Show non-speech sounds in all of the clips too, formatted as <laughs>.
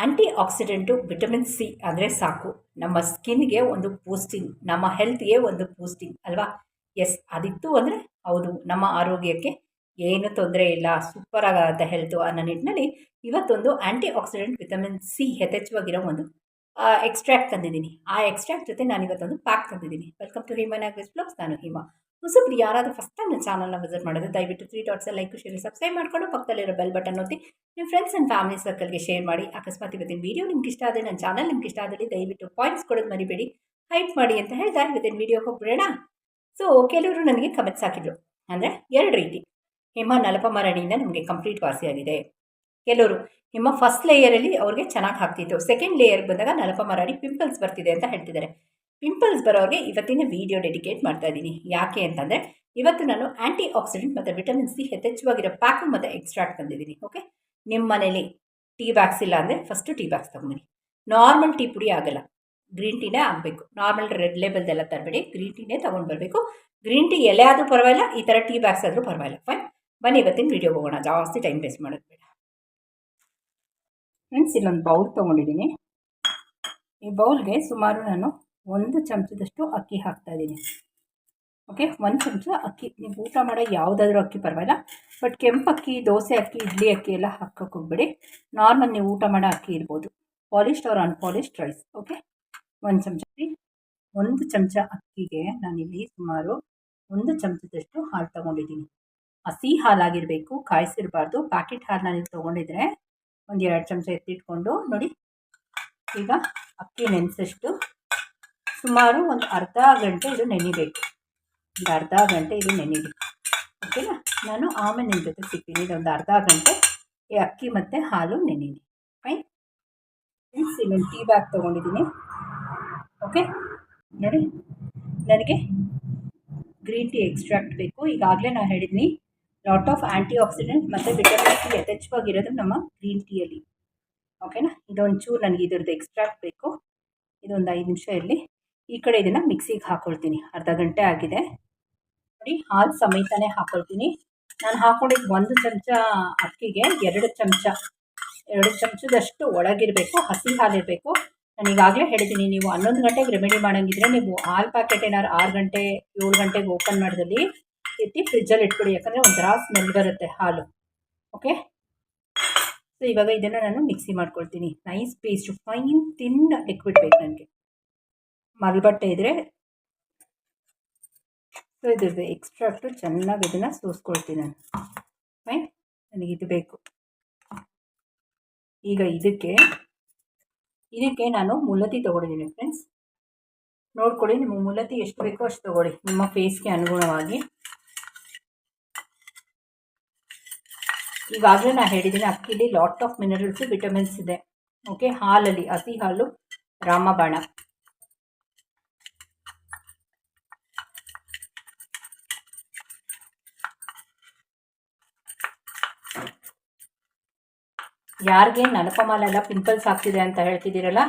ಆ್ಯಂಟಿ accident vitamin C ಅಂದರೆ ಸಾಕು. ನಮ್ಮ ಸ್ಕಿನ್ಗೆ ಒಂದು ಪೂಸ್ಟಿಂಗ್ ನಮ್ಮ ಹೆಲ್ತ್ಗೆ ಒಂದು ಪೂಸ್ಟಿಂಗ್ ಅಲ್ವಾ? ಎಸ್ ಅದಿತ್ತು ಅಂದರೆ ಹೌದು, ನಮ್ಮ ಆರೋಗ್ಯಕ್ಕೆ ಏನು ತೊಂದರೆ ಇಲ್ಲ. ಸೂಪರ್ ಆಗಾದ ಹೆಲ್ತು ಅನ್ನೋ ನಿಟ್ಟಿನಲ್ಲಿ ಇವತ್ತೊಂದು ಆ್ಯಂಟಿ ಆಕ್ಸಿಡೆಂಟ್ ವಿಟಮಿನ್ ಸಿ ಯಥೇಚ್ಛವಾಗಿರೋ ಒಂದು ಎಕ್ಸ್ಟ್ರಾಕ್ಟ್ ತಂದಿದ್ದೀನಿ. ಆ ಎಕ್ಸ್ಟ್ರಾಕ್ಟ್ ಜೊತೆ ನಾನು ಇವತ್ತೊಂದು ಪ್ಯಾಕ್ ತಂದಿದ್ದೀನಿ. ವೆಲ್ಕಮ್ ಟು ಹಿಮನ್ ಆಗ್ರೆಸ್ ಬ್ಲಾಗ್ಸ್ ನಾನು ಹಿಮಾ. ಹೊಸಬ್ರು ಯಾರಾದರೂ ಫಸ್ಟ್ ಟೈಮ್ ನನ್ನ ಚಾನಲ್ನ ವಿಸಿಟ್ ಮಾಡಿದ್ರೆ ದಯವಿಟ್ಟು three dots like share subscribe ಮಾಡ್ಕೊಂಡು ಪಕ್ಕದಲ್ಲಿರೋ ಬೆಲ್ ಬಟನ್ ಒತ್ತಿ ನಿಮ್ಮ ಫ್ರೆಂಡ್ಸ್ ಆ್ಯಂಡ್ ಫ್ಯಾಮಿಲಿ ಸರ್ಕಲ್ಗೆ ಶೇರ್ ಮಾಡಿ. ಅಕಸ್ಮಾತ್ ಇವತ್ತಿನ ವೀಡಿಯೋ ನಿಮ್ಗೆ ಇಷ್ಟ ಆದರೆ, ನನ್ನ ಚಾನಲ್ ನಿಮ್ಗೆ ಇಷ್ಟ ಆದಲ್ಲಿ ದಯವಿಟ್ಟು ಪಾಯಿಂಟ್ಸ್ ಕೊಡೋದು ಮರಿಬೇಡಿ. ಹೈಟ್ ಮಾಡಿ ಅಂತ ಹೇಳ್ತಾ ಇವತ್ತಿನ ವೀಡಿಯೋ ಹೋಗ್ಬಿಡೋಣ. ಸೊ ಕೆಲವರು ನನಗೆ ಕಮೆಂಟ್ಸ್ ಹಾಕಿದ್ರು. ಅಂದರೆ ಎರಡು ರೀತಿ. ಹಿಮ ನಲಪಮರಣಿಯಿಂದ ನಮಗೆ ಕಂಪ್ಲೀಟ್ ವಾಸಿಯಾಗಿದೆ ಕೆಲವರು ಹಿಮ ಫಸ್ಟ್ ಲೇಯರಲ್ಲಿ ಅವ್ರಿಗೆ ಚೆನ್ನಾಗಿ ಹಾಕ್ತಿತ್ತು. ಸೆಕೆಂಡ್ ಲೇಯರ್ಗೆ ಬಂದಾಗ ನಲಪಮರಡಿ ಪಿಂಪಲ್ಸ್ ಬರ್ತಿದೆ ಅಂತ ಹೇಳ್ತಿದ್ದಾರೆ. ಪಿಂಪಲ್ಸ್ ಬರೋರಿಗೆ ಇವತ್ತಿನ ವಿಡಿಯೋ ಡೆಡಿಕೇಟ್ ಮಾಡ್ತಾ ಇದ್ದೀನಿ. ಯಾಕೆ ಅಂತಂದರೆ, ಇವತ್ತು ನಾನು ಆ್ಯಂಟಿ ಆಕ್ಸಿಡೆಂಟ್ ಮತ್ತು ವಿಟಮಿನ್ ಸಿ ಯಥೇಚ್ಛವಾಗಿರೋ ಪ್ಯಾಕು ಮತ್ತು ಎಕ್ಸ್ಟ್ರಾಕ್ಟ್ ತಂದಿದ್ದೀನಿ ಓಕೆ ನಿಮ್ಮ ಮನೇಲಿ ಟೀ ಬ್ಯಾಗ್ಸ್ ಇಲ್ಲ ಅಂದರೆ ಫಸ್ಟು ಟೀ ಬ್ಯಾಗ್ಸ್ ತೊಗೊಂಬನ್ನಿ. ನಾರ್ಮಲ್ ಟೀ ಪುಡಿ ಆಗಲ್ಲ. ಗ್ರೀನ್ ಟೀನೇ ಆಗಬೇಕು. ನಾರ್ಮಲ್ ರೆಡ್ ಲೇಬಲ್ದೆಲ್ಲ ತರಬೇಡಿ. ಗ್ರೀನ್ ಟೀನೇ ತೊಗೊಂಡು ಬರಬೇಕು. ಗ್ರೀನ್ ಟೀ ಎಲೆ ಆದರೂ ಪರವಾಗಿಲ್ಲ, ಈ ಥರ ಟೀ ಬ್ಯಾಗ್ಸ್ ಆದರೂ ಪರವಾಗಿಲ್ಲ. ಫೈನ್ ಬನ್ನಿ, ಇವತ್ತಿನ ವೀಡಿಯೋ ಹೋಗೋಣ. ಜಾಸ್ತಿ ಟೈಮ್ ವೇಸ್ಟ್ ಮಾಡೋದು ಬೇಡ. ಫ್ರೆಂಡ್ಸ್ ಇಲ್ಲೊಂದು ಬೌಲ್ ತೊಗೊಂಡಿದ್ದೀನಿ. ಈ ಬೌಲ್ಗೆ ಸುಮಾರು ನಾನು ಒಂದು ಚಮಚದಷ್ಟು ಅಕ್ಕಿ ಹಾಕ್ತಾ ಇದ್ದೀನಿ. ಓಕೆ ಒಂದು ಚಮಚ ಅಕ್ಕಿ. ನೀವು ಊಟ ಮಾಡೋ ಯಾವುದಾದ್ರೂ ಅಕ್ಕಿ ಪರವಾಗಿಲ್ಲ. ಬಟ್ ಕೆಂಪಕ್ಕಿ ದೋಸೆ ಅಕ್ಕಿ, ಇಡ್ಲಿ ಅಕ್ಕಿ ಎಲ್ಲ ಹಾಕೋಕೆ ಹೋಗ್ಬೇಡಿ. ನಾರ್ಮಲ್ ನೀವು ಊಟ ಮಾಡೋ ಅಕ್ಕಿ ಇರ್ಬೋದು. Polished or unpolished rice okay ಒಂದು ಚಮಚ ಒಂದು ಚಮಚ ಅಕ್ಕಿಗೆ ನಾನಿಲ್ಲಿ ಸುಮಾರು ಒಂದು ಚಮಚದಷ್ಟು ಹಾಲು ತೊಗೊಂಡಿದ್ದೀನಿ. ಹಸಿ ಹಾಲಾಗಿರಬೇಕು, ಕಾಯಿಸಿರಬಾರ್ದು. ಪ್ಯಾಕೆಟ್ ಹಾಲು ನಾನು ತೊಗೊಂಡಿದ್ರೆ ಒಂದು ಎರಡು ಚಮಚ ಎತ್ತಿಟ್ಕೊಂಡು ನೋಡಿ. ಈಗ ಅಕ್ಕಿ ನೆನೆಸಷ್ಟು ಸುಮಾರು ಒಂದು ಅರ್ಧ ಗಂಟೆ ಇದು ನೆನಿಬೇಕು. ಒಂದು ಅರ್ಧ ಗಂಟೆ ಇದು ನೆನಿಬೇಕು ಓಕೆನಾ ನಾನು ಆಮೇಲೆ ನಿಮ್ಮ ಜೊತೆ ಸಿಗ್ತೀನಿ. ಇದೊಂದು ಅರ್ಧ ಗಂಟೆ ಈ ಅಕ್ಕಿ ಮತ್ತು ಹಾಲು ನೆನೀನಿ ಫೈನ್ ಫ್ರೆಂಡ್ಸ್ ಇನ್ನೊಂದು ಟೀ ಬ್ಯಾಗ್ ತೊಗೊಂಡಿದ್ದೀನಿ. ಓಕೆ ನೋಡಿ, ನನಗೆ ಗ್ರೀನ್ ಟೀ ಎಕ್ಸ್ಟ್ರಾಕ್ಟ್ ಬೇಕು. ಈಗಾಗಲೇ ನಾನು ಹೇಳಿದ್ದೀನಿ ಲಾಟ್ ಆಫ್ ಆ್ಯಂಟಿ ಆಕ್ಸಿಡೆಂಟ್ ಮತ್ತು ವಿಟಮಿನ್ ಸಿ ಯಥೇಚ್ಛವಾಗಿರೋದು ನಮ್ಮ ಗ್ರೀನ್ ಟೀಯಲ್ಲಿ. ಓಕೆನಾ ಇದೊಂಚೂರು ನನಗೆ ಇದರದ್ದು ಎಕ್ಸ್ಟ್ರಾಕ್ಟ್ ಬೇಕು. ಇದೊಂದು ಐದು ನಿಮಿಷ ಇರಲಿ. ಈ ಕಡೆ ಇದನ್ನು ಮಿಕ್ಸಿಗೆ ಹಾಕೊಳ್ತೀನಿ. ಅರ್ಧ ಗಂಟೆ ಆಗಿದೆ. ನೋಡಿ, ಹಾಲು ಸಮೇತನೇ ಹಾಕ್ಕೊಳ್ತೀನಿ ನಾನು ಹಾಕ್ಕೊಂಡಿದ್ದು ಒಂದು ಚಮಚ ಅಕ್ಕಿಗೆ ಎರಡು ಚಮಚ, ಎರಡು ಚಮಚದಷ್ಟು ಒಳಗಿರಬೇಕು, ಹಸಿ ಹಾಲಿರಬೇಕು. ನಾನು ಈಗಾಗಲೇ ಹೇಳಿದ್ದೀನಿ ನೀವು ಹನ್ನೊಂದು ಗಂಟೆಗೆ ರೆಮಿಡಿ ಮಾಡೋಂಗಿದ್ರೆ ನೀವು ಹಾಲು ಪ್ಯಾಕೆಟ್ ಏನಾದ್ರು ಆರು ಗಂಟೆ, ಏಳು ಗಂಟೆಗೆ ಓಪನ್ ಮಾಡಿದಲ್ಲಿ ಎತ್ತಿ ಫ್ರಿಜ್ಜಲ್ಲಿ ಇಟ್ಕೊಡಿ ಯಾಕಂದರೆ ಒಂಥರ ಸ್ಮೆಲ್ ಬರುತ್ತೆ ಹಾಲು. ಓಕೆ ಸೊ ಇವಾಗ ಇದನ್ನು ನಾನು ಮಿಕ್ಸಿ ಮಾಡ್ಕೊಳ್ತೀನಿ. ನೈಸ್ ಪೇಸ್ಟು ಫೈನ್ ತಿನ್ನ ಲಿಕ್ವಿಡ್ ಬೇಕು ನನಗೆ ಮಲ್ಬಟ್ಟೆ ಇದ್ದರೆ ಸೊ ಇದ್ರದ್ದು ಎಕ್ಸ್ಟ್ರಾಕ್ಟು ಚೆನ್ನಾಗಿ ಇದನ್ನು ಸೂಸ್ಕೊಳ್ತೀನಿ ನಾನು. ಫೈನ್ ನನಗೆ ಇದು ಬೇಕು. ಈಗ ಇದಕ್ಕೆ ಇದಕ್ಕೆ ನಾನು ಮುಲತಿ ತೊಗೊಂಡಿದ್ದೀನಿ ಫ್ರೆಂಡ್ಸ್ ನೋಡ್ಕೊಳ್ಳಿ ನಿಮಗೆ ಮುಲತಿ ಎಷ್ಟು ಬೇಕೋ ಅಷ್ಟು ತೊಗೊಳ್ಳಿ. ನಿಮ್ಮ ಫೇಸ್ಗೆ ಅನುಗುಣವಾಗಿ. ಈಗಾಗಲೇ ನಾನು ಹೇಳಿದ್ದೀನಿ, ಅಕ್ಕಿಲಿ ಲಾಟ್ ಆಫ್ ಮಿನರಲ್ಸು ವಿಟಮಿನ್ಸ್ ಇದೆ. ಓಕೆ ಹಾಲಲ್ಲಿ, ಹಸಿ ಹಾಲು, ರಾಮಬಾಣ. ಯಾರಿಗೆ ನನಪಮಾಲೆಲ್ಲ ಪಿಂಪಲ್ಸ್ ಆಗ್ತಿದೆ ಅಂತ ಹೇಳ್ತಿದ್ದೀರಲ್ಲ,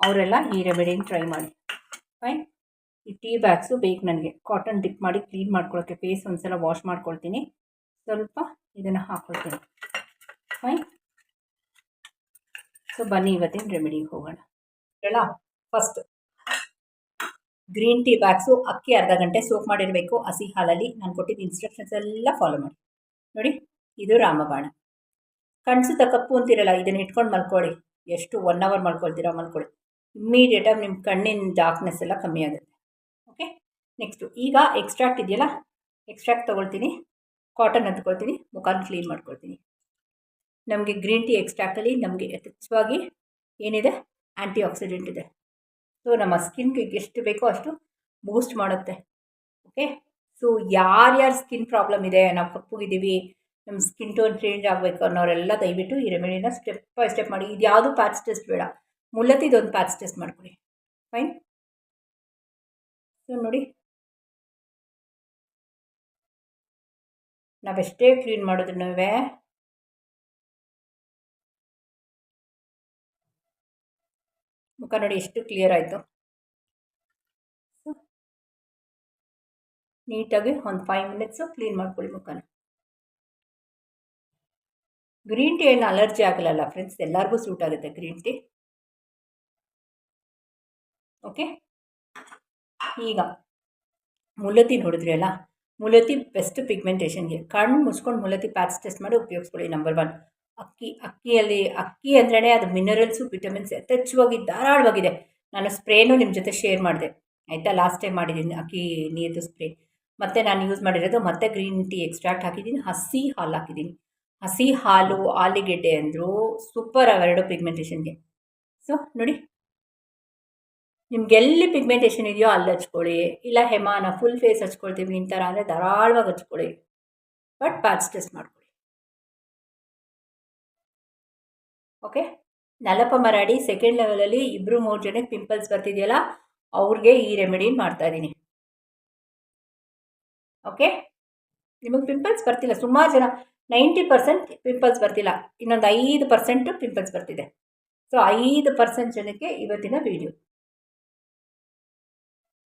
ಅವರೆಲ್ಲ ಈ ರೆಮಿಡಿನ ಟ್ರೈ ಮಾಡಿ. ಫೈನ್ ಈ ಟೀ ಬ್ಯಾಗ್ಸು ಬೇಕು ನನಗೆ. ಕಾಟನ್ ಡಿಪ್ ಮಾಡಿ ಕ್ಲೀನ್ ಮಾಡ್ಕೊಳ್ಳೋಕ್ಕೆ ಫೇಸ್ ಒಂದ್ಸಲ ವಾಶ್ ಮಾಡ್ಕೊಳ್ತೀನಿ. ಸ್ವಲ್ಪ ಇದನ್ನು ಹಾಕ್ಕೊಳ್ತೀನಿ ಫೈನ್ ಸೊ ಬನ್ನಿ ಇವತ್ತಿನ ರೆಮಿಡಿಗೆ ಹೋಗೋಣ. ಹೇಳ ಫಸ್ಟ್ ಗ್ರೀನ್ ಟೀ ಬ್ಯಾಗ್ಸು ಅಕ್ಕಿ ಅರ್ಧ ಗಂಟೆ ಸೋಪ್ ಮಾಡಿರಬೇಕು. ಹಸಿ ಹಾಲಲ್ಲಿ. ನಾನು ಕೊಟ್ಟಿದ್ದ ಇನ್ಸ್ಟ್ರಕ್ಷನ್ಸ್ ಎಲ್ಲ ಫಾಲೋ ಮಾಡಿ. ನೋಡಿ, ಇದು ರಾಮಬಾಣ. ಕಣ್ಸುತ್ತ ಕಪ್ಪು ಅಂತಿರಲ್ಲ, ಇದನ್ನು ಇಟ್ಕೊಂಡು ಮಲ್ಕೊಳ್ಳಿ. ಎಷ್ಟು ಒನ್ ಅವರ್ ಮಲ್ಕೊಳ್ತೀರಾ ಮಲ್ಕೊಳ್ಳಿ. ಇಮ್ಮಿಡಿಯೇಟಾಗಿ ನಿಮ್ಮ ಕಣ್ಣಿನ ಡಾರ್ಕ್ನೆಸ್ ಎಲ್ಲ ಕಮ್ಮಿ ಆಗುತ್ತೆ. ಓಕೆ ನೆಕ್ಸ್ಟು ಈಗ ಎಕ್ಸ್ಟ್ರಾಕ್ಟ್ ಇದೆಯಲ್ಲ? ಎಕ್ಸ್ಟ್ರಾಕ್ಟ್ ತೊಗೊಳ್ತೀನಿ. ಕಾಟನ್ ಹತ್ಕೊಳ್ತೀನಿ. ಮುಖಾನ ಕ್ಲೀನ್ ಮಾಡ್ಕೊಳ್ತೀನಿ. ನಮಗೆ ಗ್ರೀನ್ ಟೀ ಎಕ್ಸ್ಟ್ರಾಕ್ಟಲ್ಲಿ ನಮಗೆ ಯಥೇಚ್ಛವಾಗಿ ಏನಿದೆ? ಆ್ಯಂಟಿ ಆಕ್ಸಿಡೆಂಟ್ ಇದೆ. ಸೊ ನಮ್ಮ ಸ್ಕಿನ್ಗೆ ಎಷ್ಟು ಬೇಕೋ ಅಷ್ಟು ಬೂಸ್ಟ್ ಮಾಡುತ್ತೆ. ಓಕೆ ಸೊ ಯಾರ್ಯಾರು ಸ್ಕಿನ್ ಪ್ರಾಬ್ಲಮ್ ಇದೆ? ನಾವು ಕಪ್ಪುಗಿದ್ದೀವಿ ನಮ್ಮ ಸ್ಕಿನ್ ಟೋನ್ ಚೇಂಜ್ ಆಗಬೇಕು ಅನ್ನೋರೆಲ್ಲ ದಯವಿಟ್ಟು ಈ ರೆಮಿಡಿನ ಸ್ಟೆಪ್ ಬೈ ಸ್ಟೆಪ್ ಮಾಡಿ. ಇದು ಯಾವುದು ಪ್ಯಾಚ್ ಟೆಸ್ಟ್ ಬೇಡ. ಮುಲ್ಲತ್ತಿದೊಂದು ಪ್ಯಾಚ್ ಟೆಸ್ಟ್ ಮಾಡ್ಕೊಳ್ಳಿ ಫೈನ್ ಸೊ ನೋಡಿ. ನಾವೆಷ್ಟೇ ಕ್ಲೀನ್ ಮಾಡಿದ್ರು ಮುಖ ನೋಡಿ ಎಷ್ಟು ಕ್ಲಿಯರ್ ಆಯಿತು. ನೀಟಾಗಿ ಒಂದು ಫೈವ್ ಮಿನಿಟ್ಸು ಕ್ಲೀನ್ ಮಾಡ್ಕೊಳ್ಳಿ ಮುಖನ. ಗ್ರೀನ್ ಟೀ ಏನು ಅಲರ್ಜಿ ಆಗಲ್ಲ ಫ್ರೆಂಡ್ಸ್ ಎಲ್ಲರಿಗೂ ಸೂಟ್ ಆಗುತ್ತೆ ಗ್ರೀನ್ ಟೀ ಓಕೆ ಈಗ, ಮುಲತಿ ನೋಡಿದ್ರಿ ಅಲ್ಲ? ಮುಲತಿ ಬೆಸ್ಟ್ ಪಿಗ್ಮೆಂಟೇಷನ್ಗೆ ಕಣ್ಣು ಮುಚ್ಕೊಂಡು ಮುಲತಿ ಪ್ಯಾಚ್ ಟೆಸ್ಟ್ ಮಾಡಿ ಉಪಯೋಗಿಸ್ಕೊಳ್ಳಿ ನಂಬರ್ ಒನ್ ಅಕ್ಕಿ, ಅಕ್ಕಿಯಲ್ಲಿ, ಅಕ್ಕಿ ಅಂದ್ರೇ ಅದು ಮಿನರಲ್ಸು ವಿಟಮಿನ್ಸ್ ಯಥೇಚ್ಛವಾಗಿ ಧಾರಾಳವಾಗಿದೆ. ನಾನು ಸ್ಪ್ರೇನೂ ನಿಮ್ಮ ಜೊತೆ ಶೇರ್ ಮಾಡಿದೆ. ಆಯಿತಾ? ಲಾಸ್ಟ್ ಟೈಮ್ ಮಾಡಿದ್ದೀನಿ ಅಕ್ಕಿ ನೀರ್ದು ಸ್ಪ್ರೇ ಮತ್ತು ನಾನು ಯೂಸ್ ಮಾಡಿರೋದು ಮತ್ತೆ ಗ್ರೀನ್ ಟೀ ಎಕ್ಸ್ಟ್ರಾಕ್ಟ್ ಹಾಕಿದ್ದೀನಿ, ಹಸಿ ಹಾಲು ಹಾಕಿದ್ದೀನಿ. ಹಸಿ ಹಾಲು, ಆಲಿಗೆಡ್ಡೆ ಅಂದರು ಸೂಪರ್ ಅವೆರಡು ಪಿಗ್ಮೆಂಟೇಷನ್ಗೆ ಸೊ ನೋಡಿ. ನಿಮ್ಗೆ ಎಲ್ಲಿ ಪಿಗ್ಮೆಂಟೇಷನ್ ಇದೆಯೋ ಅಲ್ಲಿ ಹಚ್ಕೊಳ್ಳಿ. ಇಲ್ಲ ಹೆಮಾನ ಫುಲ್ ಫೇಸ್ ಹಚ್ಕೊಳ್ತೀವಿ ಈ ಥರ ಅಂದರೆ ಧಾರಾಳವಾಗಿ ಹಚ್ಕೊಳ್ಳಿ. ಬಟ್ ಪ್ಯಾಚ್ ಟೆಸ್ಟ್ ಮಾಡ್ಕೊಳ್ಳಿ. ಓಕೆ ನಲಪ ಮರಾಡಿ ಸೆಕೆಂಡ್ ಲೆವೆಲಲ್ಲಿ ಇಬ್ಬರು ಮೂರು ಜನಕ್ಕೆ ಪಿಂಪಲ್ಸ್ ಬರ್ತಿದೆಯಲ್ಲ, ಅವ್ರಿಗೆ ಈ ರೆಮಿಡಿ ಮಾಡ್ತಾ ಇದ್ದೀನಿ. ಓಕೆ ನಿಮಗೆ ಪಿಂಪಲ್ಸ್ ಬರ್ತಿಲ್ಲ. ಸುಮಾರು ಜನ ನೈಂಟಿ ಪರ್ಸೆಂಟ್ ಪಿಂಪಲ್ಸ್ ಬರ್ತಿಲ್ಲ. ಇನ್ನೊಂದು ಐದು ಪರ್ಸೆಂಟ್ ಪಿಂಪಲ್ಸ್ ಬರ್ತಿದೆ. ಸೊ ಐದು ಪರ್ಸೆಂಟ್ ಜನಕ್ಕೆ ಇವತ್ತಿನ ವಿಡಿಯೋ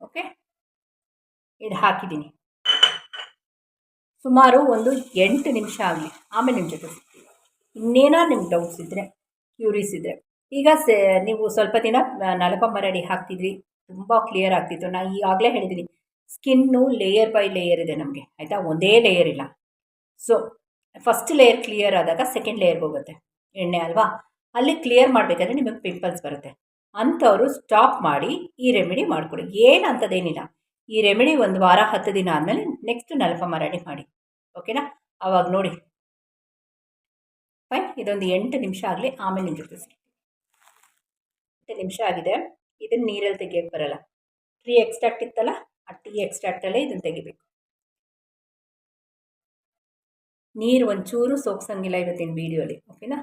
ಓಕೆ ಇದು ಹಾಕಿದ್ದೀನಿ. ಸುಮಾರು ಒಂದು ಎಂಟು ನಿಮಿಷ ಆಗಲಿ. ಆಮೇಲೆ ನಿಮ್ಮ ಜೊತೆ ಸಿಗ್ತೀವಿ ಇನ್ನೇನಾದ್ರು ನಿಮ್ಗೆ ಡೌಟ್ಸ್ ಇದ್ದರೆ ಕ್ಯೂರೀಸ್ ಇದ್ದರೆ ಈಗ ನೀವು ಸ್ವಲ್ಪ ದಿನ ನಲಪ ಮರಡಿ ಹಾಕ್ತಿದ್ರಿ. ತುಂಬ ಕ್ಲಿಯರ್ ಆಗ್ತಿತ್ತು. ನಾನು ಈಗಾಗಲೇ ಹೇಳಿದ್ದೀನಿ ಸ್ಕಿನ್ನು ಲೇಯರ್ ಬೈ ಲೇಯರ್ ಇದೆ ನಮಗೆ. ಆಯಿತಾ? ಒಂದೇ ಲೇಯರ್ ಇಲ್ಲ. ಸೊ ಫಸ್ಟ್ ಲೇಯರ್ ಕ್ಲಿಯರ್ ಆದಾಗ ಸೆಕೆಂಡ್ ಲೇಯರ್ಗೆ ಹೋಗುತ್ತೆ. ಎಣ್ಣೆ ಅಲ್ವಾ? ಅಲ್ಲಿ ಕ್ಲಿಯರ್ ಮಾಡಬೇಕಾದ್ರೆ ನಿಮಗೆ ಪಿಂಪಲ್ಸ್ ಬರುತ್ತೆ. ಅಂಥವರು ಸ್ಟಾಪ್ ಮಾಡಿ ಈ ರೆಮಿಡಿ ಮಾಡಿಕೊಡಿ. ಏನು ಅಂಥದ್ದೇನಿಲ್ಲ ಈ ರೆಮಿಡಿ ಒಂದು ವಾರ, ಹತ್ತು ದಿನ ಆದಮೇಲೆ ನೆಕ್ಸ್ಟ್ ನಲಪ ರೆಡಿ ಮಾಡಿ ಓಕೆನಾ ಆವಾಗ ನೋಡಿ. ಫೈನ್ ಇದೊಂದು ಎಂಟು ನಿಮಿಷ ಆಗಲಿ, ಆಮೇಲೆ ನಿಮ್ಮ ಜೊತೆ ಎಂಟು ನಿಮಿಷ ಆಗಿದೆ. ಇದನ್ನು ನೀರಲ್ಲಿ ತೆಗಿಯೋಕ್ಕೆ ಬರಲ್ಲ. ಟ್ರೀ ಎಕ್ಸ್ಟ್ರಾಕ್ಟ್ ಇತ್ತಲ್ಲ, ಆ ಟೀ ಎಕ್ಸ್ಟ್ರಾಕ್ಟಲ್ಲೇ ಇದನ್ನು ತೆಗಿಬೇಕು. ನೀರು ಒಂಚೂರು ಸೋಕ್ಸಂಗಿಲ್ಲ ಇವತ್ತಿನ ವೀಡಿಯೋಲಿ ಓಕೆನಾ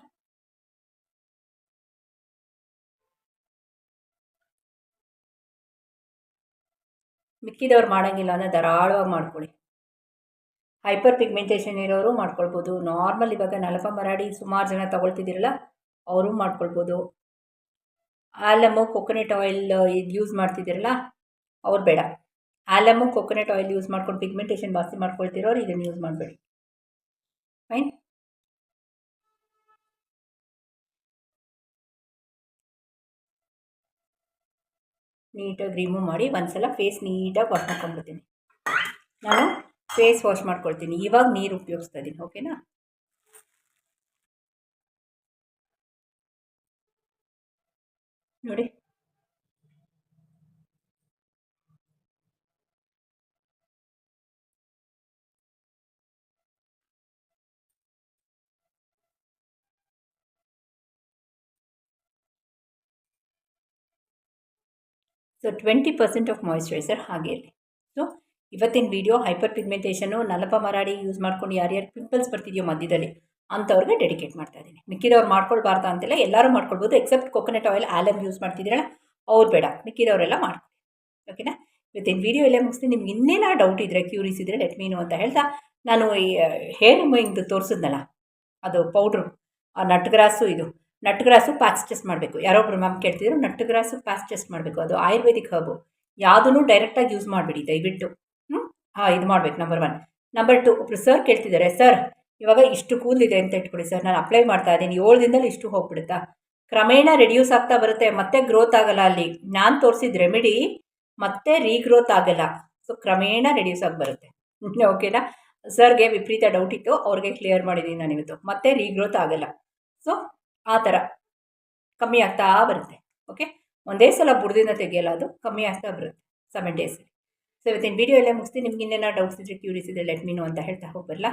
ಮಿಕ್ಕಿದವ್ರು ಮಾಡೋಂಗಿಲ್ಲ ಅಂದರೆ ಧಾರಾಳವಾಗಿ ಮಾಡ್ಕೊಳ್ಳಿ ಹೈಪರ್ ಪಿಗ್ಮೆಂಟೇಷನ್ ಇರೋರು ಮಾಡ್ಕೊಳ್ಬೋದು. ನಾರ್ಮಲ್ ಇವಾಗ ನಲಪ ಮರಾಡಿ ಸುಮಾರು ಜನ ತಗೊಳ್ತಿದ್ದೀರಲ್ಲ, ಅವರು ಮಾಡ್ಕೊಳ್ಬೋದು. ಆಲಮು ಕೊಕೊನೆಟ್ ಆಯಿಲ್ ಇದು ಯೂಸ್ ಮಾಡ್ತಿದ್ದೀರಲ್ಲ, ಅವ್ರು ಬೇಡ. ಆಲಮು ಕೊಕೊನೆಟ್ ಆಯಿಲ್ ಯೂಸ್ ಮಾಡ್ಕೊಂಡು ಪಿಗ್ಮೆಂಟೇಷನ್ ಜಾಸ್ತಿ ಮಾಡ್ಕೊಳ್ತಿರೋರು ಇದನ್ನು ಯೂಸ್ ಮಾಡಬೇಡಿ. ಫೈನ್ ನೀಟಾಗಿ ರಿಮೂವ್ ಮಾಡಿ ಒಂದು ಸಲ ಫೇಸ್ ನೀಟಾಗಿ ವಾಶ್ ಮಾಡ್ಕೊಂಡ್ಬಿಡ್ತೀನಿ. ನಾನು ಫೇಸ್ ವಾಶ್ ಮಾಡ್ಕೊಳ್ತೀನಿ. ಇವಾಗ ನೀರು ಉಪಯೋಗಿಸ್ತಾ ಇದ್ದೀನಿ ಓಕೆನಾ ನೋಡಿ. So twenty percent of moisturiser ಹಾಗೆ ಇರಲಿ. ಸೊ ಇವತ್ತಿನ ವಿಡಿಯೋ ಹೈಪರ್ ಪಿಗ್ಮೆಂಟೇಷನು ನಲಪ ಮರಾಡಿ ಯೂಸ್ ಮಾಡ್ಕೊಂಡು ಯಾರ್ಯಾರು ಪಿಂಪಲ್ಸ್ ಬರ್ತಿದೆಯೋ ಮಧ್ಯದಲ್ಲಿ ಅಂಥವ್ರಿಗೆ ಡೆಡಿಕೇಟ್ ಮಾಡ್ತಾ ಇದ್ದೀನಿ. ಮಿಕ್ಕಿದವ್ರು ಮಾಡ್ಕೊಳ್ಬಾರ್ದಾ ಅಂತೆಲ್ಲ ಎಲ್ಲರೂ ಮಾಡ್ಕೊಳ್ಬೋದು except coconut oil alum use ಮಾಡ್ತಿದ್ದೀರಲ್ಲ, ಅವ್ರು ಬೇಡ. ಮಿಕ್ಕಿದವರೆಲ್ಲ ಮಾಡ್ಕೊಳ್ಳಿ ಓಕೆನಾ ಇವತ್ತಿನ ವಿಡಿಯೋ ಎಲ್ಲ ಮುಗಿಸ್ತೀನಿ. ನಿಮ್ಗೆ ಇನ್ನೇನೋ ಡೌಟ್ ಇದ್ದರೆ ಕ್ಯೂರೀಸ್ ಇದ್ದರೆ ಲೆಟ್ ಮೀನು ಅಂತ ಹೇಳ್ತಾ, ನಾನು ಈ ಹೇರ್ ರಿಮೂವಿಂಗ್ದು ತೋರಿಸಿದ್ನಲ್ಲ, ಅದು ಪೌಡ್ರು ಆ ನಟ್ಗ್ರಾಸು ಇದು. ನಟ್ಗ್ರಾಸು ಪ್ಯಾಕ್ಸ್ ಟೆಸ್ಟ್ ಮಾಡಬೇಕು. ಯಾರೋ ಮ್ಯಾಮ್ ಕೇಳ್ತಿದ್ರು, ನಟ್ಗ್ರಾಸು ಪ್ಯಾಕ್ಸ್ ಟೆಸ್ಟ್ ಮಾಡಬೇಕು. ಅದು ಆಯುರ್ವೇದಿಕ್ ಹರ್ಬು ಯಾವುದನ್ನು ಡೈರೆಕ್ಟಾಗಿ ಯೂಸ್ ಮಾಡಿಬಿಡಿ, ದಯವಿಟ್ಟು. ಹ್ಞೂ ಹಾಂ, ಇದು ಮಾಡಬೇಕು ನಂಬರ್ ಒನ್ ನಂಬರ್ ಟು ಒಬ್ಬರು ಸರ್ ಕೇಳ್ತಿದ್ದಾರೆ ಸರ್ ಇವಾಗ ಇಷ್ಟು ಕೂದಲಿದೆ ಅಂತ ಇಟ್ಕೊಳ್ಳಿ ಸರ್ ನಾನು ಅಪ್ಲೈ ಮಾಡ್ತಾ ಇದ್ದೀನಿ. ಏಳು ದಿನದಲ್ಲಿ ಇಷ್ಟು ಹೋಗ್ಬಿಡುತ್ತಾ? ಕ್ರಮೇಣ ರೆಡ್ಯೂಸ್ ಆಗ್ತಾ ಬರುತ್ತೆ, ಮತ್ತೆ ಗ್ರೋತ್ ಆಗಲ್ಲ ಅಲ್ಲಿ. ನಾನು ತೋರಿಸಿದ ರೆಮಿಡಿ ಮತ್ತೆ ರೀಗ್ರೋತ್ ಆಗಲ್ಲ. ಸೊ ಕ್ರಮೇಣ ರೆಡ್ಯೂಸ್ ಆಗಿ ಬರುತ್ತೆ. <laughs> ಓಕೆನಾ ಸರ್ಗೆ ವಿಪರೀತ ಡೌಟ್ ಇತ್ತು. ಅವ್ರಿಗೆ ಕ್ಲಿಯರ್ ಮಾಡಿದ್ದೀನಿ ನಾನು ಇವತ್ತು ಮತ್ತೆ ರೀಗ್ರೋತ್ ಆಗಲ್ಲ. ಸೊ ಆ ಥರ. ಕಮ್ಮಿ ಆಗ್ತಾ ಬರುತ್ತೆ ಓಕೆ ಒಂದೇ ಸಲ ಬುಡದಿಂದ ತೆಗೆಯಲ್ಲ ಅದು, ಕಮ್ಮಿ ಆಗ್ತಾ ಬರುತ್ತೆ ಸೆವೆನ್ ಡೇಸಲ್ಲಿ ಸೊ ಇವತ್ತಿನ ವೀಡಿಯೋ ಎಲ್ಲ ಮುಗಿಸ್ತೀನಿ. ನಿಮ್ಗೆ ಇನ್ನೇನೋ ಡೌಟ್ಸ್ ಇದ್ರೆ ಕ್ಯೂರಿಯಸ್ ಲೆಟ್ ಮೀನು ಅಂತ ಹೇಳ್ತಾ ಹೋಗ್ಬರಲ್ಲ